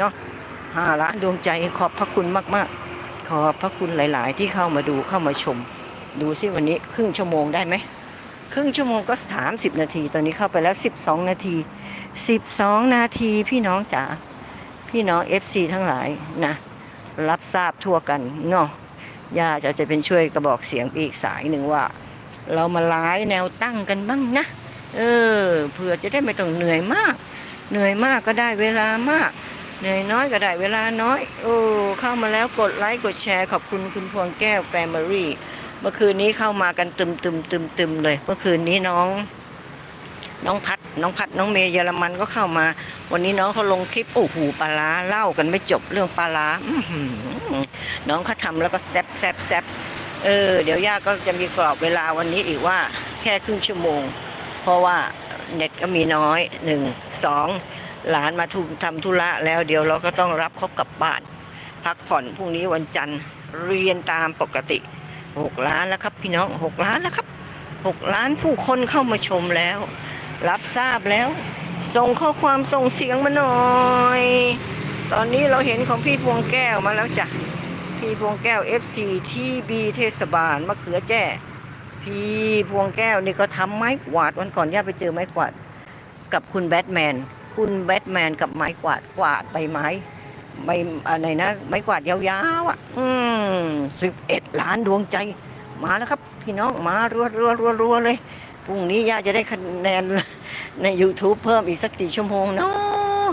เนาะห้าล้านดวงใจขอบพระคุณมาก ๆ ขอบพระคุณหลาย ๆ ที่เข้ามาดูเข้ามาชม ดูซิวันนี้ครึ่งชั่วโมงได้ไหมครึ่งชั่วโมงก็ 30 นาที ตอนนี้เข้าไปแล้ว 12 นาที 12 นาทีพี่น้องจ๋าพี่น้อง FC ทั้งหลายนะ รับทราบทั่วกันเนาะย่าจะจะเป็นช่วยกระบอกเสียงอีกสายหนึ่งว่า เรามาไลายแนวตั้งกันบ้างนะ เออเผื่อจะได้ไม่ต้องเหนื่อยมาก เหนื่อยมากก็ได้เวลามาก เหนื่อยน้อยก็ได้เวลาน้อย โอ้เข้ามาแล้วกดไลค์กดแชร์ขอบคุณคุณพวงแก้วแฟมิลี่เมื่อคืนนี้เข้ามากันตึมตึมตึมตึมเลย เมื่อคืนนี้น้อง น้องพัด น้องพัดน้องเมย์เยอรมันก็เข้ามา วันนี้น้องเขาลงคลิปโอ้โหปลาร้าเล่ากันไม่จบเรื่องปลาร้าน้องเขาทำแล้วก็แซบแซบแซบเออเดี๋ยวย่าก็จะมีกรอบเวลาวันนี้อีกว่า แค่ครึ่งชั่วโมง เพราะว่าเน็ตก็มีน้อยหนึ่งสอง หลานมาทำธุระแล้วเดี๋ยวเราก็ต้องรับเขากลับบ้าน พักผ่อนพรุ่งนี้วันจันทร์เรียนตามปกติหกล้านแล้วครับ พี่น้องหกล้านแล้วครับหกล้านผู้คนเข้ามาชมแล้ว รับทราบแล้ว ส่งข้อความส่งเสียงมาหน่อย ตอนนี้เราเห็นของพี่พวงแก้วมาแล้วจ้ะพี่พวงแก้ว FC ที่บีเทศบาลมะเขือแจ้พี่พวงแก้วนี่ก็ทำไม้กวาดวันก่อนย่าไปเจอไม้กวาดกับคุณแบทแมน คุณแบทแมนกับไม้กวาดกวาดใบไม้ใบอะไรนะไม้กวาดยาวๆอะ อืมสิบเอ็ดล้านดวงใจ มาแล้วครับ พี่น้องมารัวรัวรัวรัวเลยพรุ่งนี้ย่าจะได้คะแนนใน YouTube เพิ่มอีกสักกี่ชั่วโมงเนาะ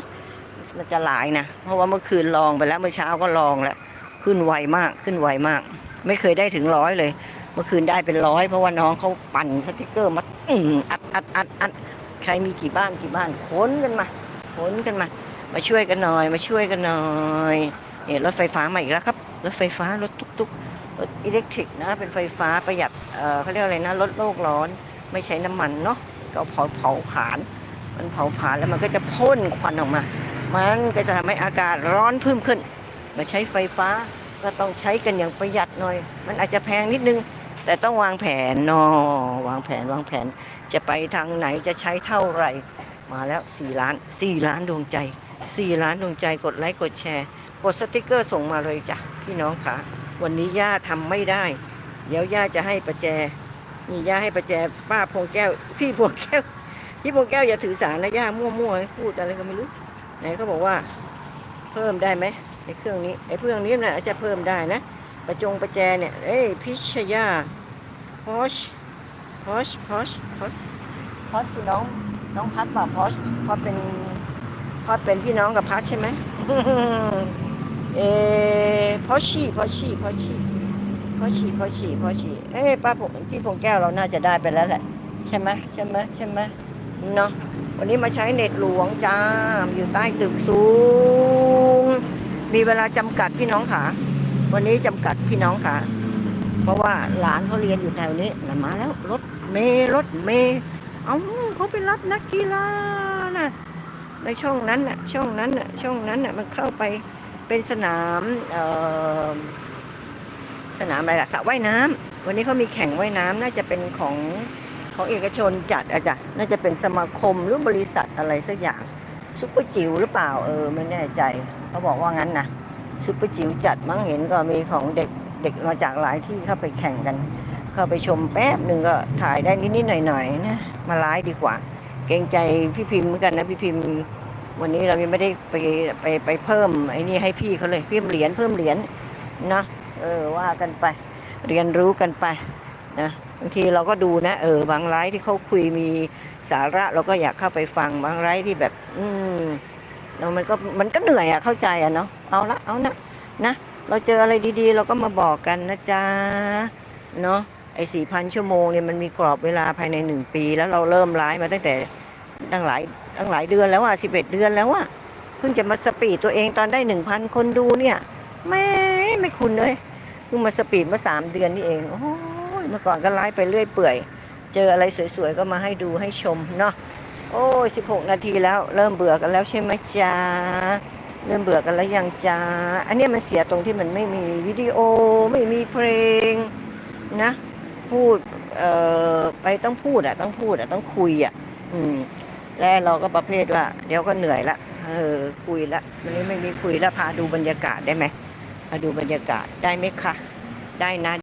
มันจะหลายนะ เพราะว่าเมื่อคืนลองไปแล้วเมื่อเช้าก็ลองแล้วขึ้นไวมากขึ้นไวมาก ไม่เคยได้ถึงร้อยเลย เมื่อคืนได้เป็นร้อยเพราะว่าน้องเขาปั่นสติกเกอร์มาอื้ออัดอัดอัดอัด ครมีกี่บ้านกี่บ้านขนกันมาขนกันมา มาช่วยกันหน่อย มาช่วยกันหน่อยเนี่ยรถไฟฟ้ามาอีกแล้วครับ รถไฟฟ้ารถตุ๊กๆรถอิเล็กทริกนะเป็นไฟฟ้าประหยัดเออเขาเรียกอะไรนะลดโลกร้อนไม่ใช้น้ำมันเนาะก็เผาเผาผาญมันเผาผาญแล้วมันก็จะพ่นควันออกมา มันก็จะทำให้อากาศร้อนเพิ่มขึ้น มาใช้ไฟฟ้าก็ต้องใช้กันอย่างประหยัดหน่อย มันอาจจะแพงนิดนึง แต่ต้องวางแผนนอวางแผนวางแผนจะไปทางไหนจะใช้เท่าไหร่ มาแล้ว 4 ล้าน 4 ล้านดวงใจ 4 ล้านดวงใจกดไลค์กดแชร์ กดสติกเกอร์ส่งมาเลยจ้ะพี่น้องค่ะ วันนี้ย่าทำไม่ได้ เดี๋ยวย่าจะให้ประแจนี่ย่าให้ประแจป้าพงแก้ว พี่พวงแก้วพี่พวงแก้วอย่าถือสารนะย่ามั่วๆพูดอะไรก็ไม่รู้ไหนเขาบอกว่า เพิ่มได้ไหมในเครื่องนี้ไอ้เครื่องนี้น่ะจะเพิ่มได้นะ ประจงประแจเนี่ย เอ้ยพิชยาพอชพอชพอชพอชพอชคือน้องน้องพัดป่ะพอชพอเป็นพอเป็นพี่น้องกับพัดใช่ไหมเออพอชีพอชีพอชีพอชีพอชีพอชีเอ้ยป้าพี่พงแก้วเราน่าจะได้ไปแล้วแหละ ใช่ไหมใช่ไหมใช่ไหมเนาะวันนี้มาใช้เน็ตหลวงจ้าอยู่ใต้ตึกสูง มีเวลาจำกัดพี่น้องค่ะ วันนี้จำกัดพี่น้องค่ะ เพราะว่าหลานเขาเรียนอยู่แถวนี้นะมาแล้วรถเมย์รถเมย์เอาเขาไปรับนักกีฬาน่ะในช่องนั้นน่ะช่องนั้นน่ะช่องนั้นน่ะมันเข้าไปเป็นสนามเอ่อสนามอะไรล่ะสระว่ายน้ำวันนี้เขามีแข่งว่ายน้ำน่าจะเป็นของของเอกชนจัดอะจ้ะน่าจะเป็นสมาคมหรือบริษัทอะไรสักอย่างซุปเปอร์จิ๋วหรือเปล่าเออไม่แน่ใจเขาบอกว่างั้นนะ ซุปเปอร์จิ๋วจัดมั้งเห็นก็มีของเด็กเด็กมาจากหลายที่เข้าไปแข่งกัน เข้าไปชมแป๊บหนึ่งก็ถ่ายได้นิดๆหน่อยๆนะมาไลฟ์ดีกว่า เกรงใจพี่พิมพ์เหมือนกันนะพี่พิมพ์ วันนี้เรายังไม่ได้ไปไปไปเพิ่มไอ้นี่ให้พี่เขาเลยเพิ่มเหรียญเพิ่มเหรียญนะเออว่ากันไป เรียนรู้กันไปนะบางทีเราก็ดูนะ เออบางไลฟ์ที่เขาคุยมีสาระเราก็อยากเข้าไปฟังบางไลฟ์ที่แบบ อืมเรามันก็มันก็เหนื่อยอะเข้าใจอะเนาะ เอาละเอานะนะ เราเจออะไรดีๆ เราก็มาบอกกันนะจ๊ะเนาะไอ้สี่พันชั่วโมงเนี่ยมันมีกรอบเวลาภายในหนึ่งปี แล้วเราเริ่มไลฟ์มาตั้งแต่ตั้งหลายตั้งหลายเดือนแล้วอะสิบเอ็ดเดือนแล้วอะเพิ่งจะมาสปีดตัวเองตอนได้หนึ่งพันคนดูเนี่ยแม่ไม่คุณเลยเพิ่งมาสปีดเมาสามเดือนนี่เองโอ้ยเมื่อก่อนก็ไลฟ์ไปเรื่อยเปื่อย เจออะไรสวยๆก็มาให้ดูให้ชมเนาะโอ้ย16นาทีแล้วเริ่มเบื่อกันแล้วใช่ไหมจ๊ะ เริ่มเบื่อกันแล้วยังจ้า อันนี้มันเสียตรงที่มันไม่มีวิดีโอไม่มีเพลงนะ พูดเอ่อไปต้องพูดอะต้องพูดอะต้องคุยอะอืมและเราก็ประเภทว่า เดี๋ยวก็เหนื่อยละเออคุยละวันนี้ไม่มีคุยละพาดูบรรยากาศได้ไหมพาดูบรรยากาศได้ไหมคะ ได้นะ